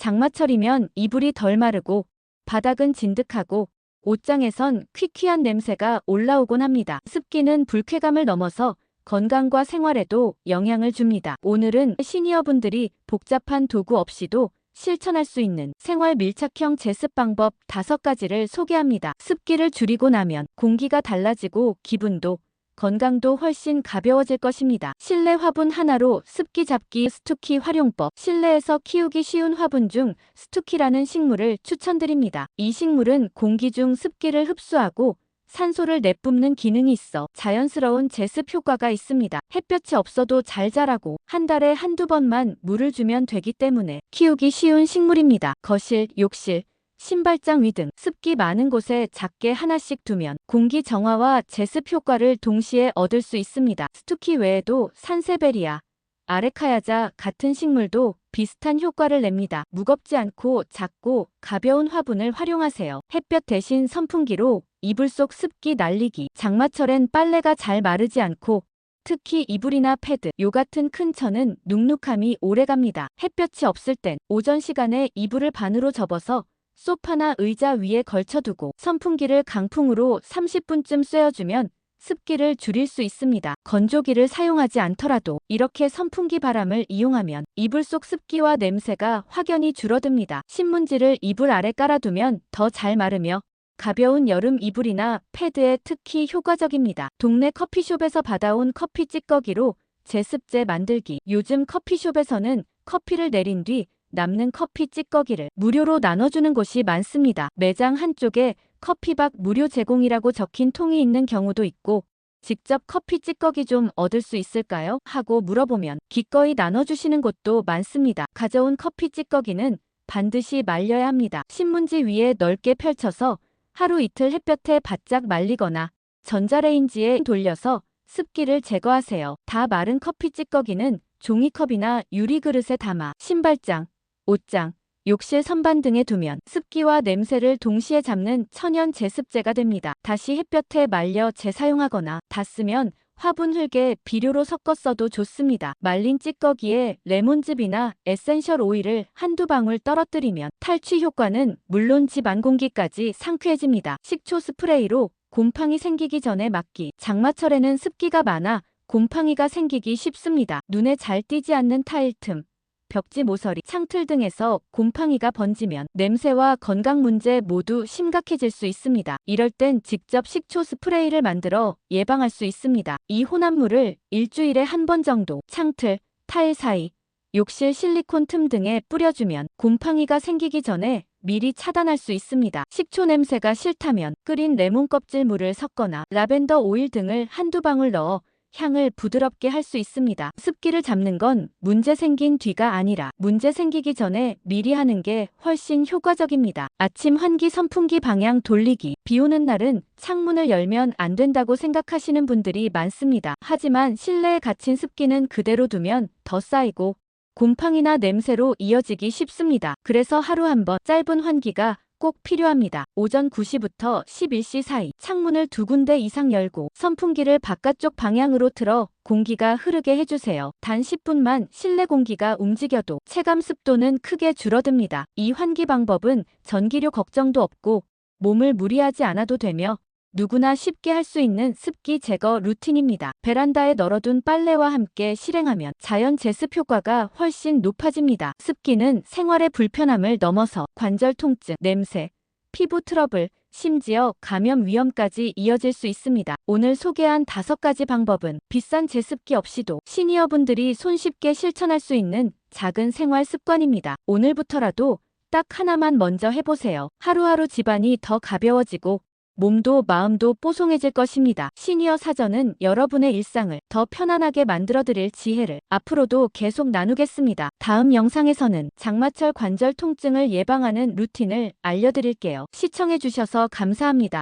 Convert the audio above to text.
장마철이면 이불이 덜 마르고 바닥은 진득하고 옷장에선 퀴퀴한 냄새가 올라오곤 합니다. 습기는 불쾌감을 넘어서 건강과 생활에도 영향을 줍니다. 오늘은 시니어분들이 복잡한 도구 없이도 실천할 수 있는 생활 밀착형 제습 방법 5가지를 소개합니다. 습기를 줄이고 나면 공기가 달라지고 기분도 건강도 훨씬 가벼워질 것입니다. 실내 화분 하나로 습기 잡기 스투키 활용법. 실내에서 키우기 쉬운 화분 중 스투키라는 식물을 추천드립니다. 이 식물은 공기 중 습기를 흡수하고 산소를 내뿜는 기능이 있어 자연스러운 제습 효과가 있습니다. 햇볕이 없어도 잘 자라고 한 달에 한두 번만 물을 주면 되기 때문에 키우기 쉬운 식물입니다. 거실, 욕실, 신발장 위 등 습기 많은 곳에 작게 하나씩 두면 공기 정화와 제습 효과를 동시에 얻을 수 있습니다. 스투키 외에도 산세베리아, 아레카야자 같은 식물도 비슷한 효과를 냅니다. 무겁지 않고 작고 가벼운 화분을 활용하세요. 햇볕 대신 선풍기로 이불 속 습기 날리기. 장마철엔 빨래가 잘 마르지 않고 특히 이불이나 패드, 요 같은 큰 천은 눅눅함이 오래갑니다. 햇볕이 없을 땐 오전 시간에 이불을 반으로 접어서 소파나 의자 위에 걸쳐두고 선풍기를 강풍으로 30분쯤 쐬어주면 습기를 줄일 수 있습니다. 건조기를 사용하지 않더라도 이렇게 선풍기 바람을 이용하면 이불 속 습기와 냄새가 확연히 줄어듭니다. 신문지를 이불 아래 깔아두면 더 잘 마르며 가벼운 여름 이불이나 패드에 특히 효과적입니다. 동네 커피숍에서 받아온 커피 찌꺼기로 제습제 만들기. 요즘 커피숍에서는 커피를 내린 뒤 남는 커피 찌꺼기를 무료로 나눠주는 곳이 많습니다. 매장 한쪽에 커피박 무료 제공이라고 적힌 통이 있는 경우도 있고 직접 커피 찌꺼기 좀 얻을 수 있을까요? 하고 물어보면 기꺼이 나눠주시는 곳도 많습니다. 가져온 커피 찌꺼기는 반드시 말려야 합니다. 신문지 위에 넓게 펼쳐서 하루 이틀 햇볕에 바짝 말리거나 전자레인지에 돌려서 습기를 제거하세요. 다 마른 커피 찌꺼기는 종이컵이나 유리 그릇에 담아 신발장, 옷장, 욕실 선반 등에 두면 습기와 냄새를 동시에 잡는 천연 제습제가 됩니다. 다시 햇볕에 말려 재사용하거나 다 쓰면 화분 흙에 비료로 섞어 써도 좋습니다. 말린 찌꺼기에 레몬즙이나 에센셜 오일을 한두 방울 떨어뜨리면 탈취 효과는 물론 집안 공기까지 상쾌해집니다. 식초 스프레이로 곰팡이 생기기 전에 막기. 장마철에는 습기가 많아 곰팡이가 생기기 쉽습니다. 눈에 잘 띄지 않는 타일 틈, 벽지 모서리, 창틀 등에서 곰팡이가 번지면 냄새와 건강 문제 모두 심각해질 수 있습니다. 이럴 땐 직접 식초 스프레이를 만들어 예방할 수 있습니다. 이 혼합물을 일주일에 한 번 정도 창틀, 타일 사이, 욕실 실리콘 틈 등에 뿌려주면 곰팡이가 생기기 전에 미리 차단할 수 있습니다. 식초 냄새가 싫다면 끓인 레몬 껍질 물을 섞거나 라벤더 오일 등을 한두 방울 넣어 향을 부드럽게 할 수 있습니다. 습기를 잡는 건 문제 생긴 뒤가 아니라 문제 생기기 전에 미리 하는 게 훨씬 효과적입니다. 아침 환기 선풍기 방향 돌리기. 비 오는 날은 창문을 열면 안 된다고 생각하시는 분들이 많습니다. 하지만 실내에 갇힌 습기는 그대로 두면 더 쌓이고 곰팡이나 냄새로 이어지기 쉽습니다. 그래서 하루 한 번 짧은 환기가 꼭 필요합니다. 오전 9시부터 11시 사이 창문을 두 군데 이상 열고 선풍기를 바깥쪽 방향으로 틀어 공기가 흐르게 해주세요. 단 10분만 실내 공기가 움직여도 체감 습도는 크게 줄어듭니다. 이 환기 방법은 전기료 걱정도 없고 몸을 무리하지 않아도 되며 누구나 쉽게 할 수 있는 습기 제거 루틴입니다. 베란다에 널어둔 빨래와 함께 실행하면 자연 제습 효과가 훨씬 높아집니다. 습기는 생활의 불편함을 넘어서 관절 통증, 냄새, 피부 트러블, 심지어 감염 위험까지 이어질 수 있습니다. 오늘 소개한 다섯 가지 방법은 비싼 제습기 없이도 시니어분들이 손쉽게 실천할 수 있는 작은 생활 습관입니다. 오늘부터라도 딱 하나만 먼저 해보세요. 하루하루 집안이 더 가벼워지고 몸도 마음도 뽀송해질 것입니다. 시니어 사전은 여러분의 일상을 더 편안하게 만들어드릴 지혜를 앞으로도 계속 나누겠습니다. 다음 영상에서는 장마철 관절 통증을 예방하는 루틴을 알려드릴게요. 시청해주셔서 감사합니다.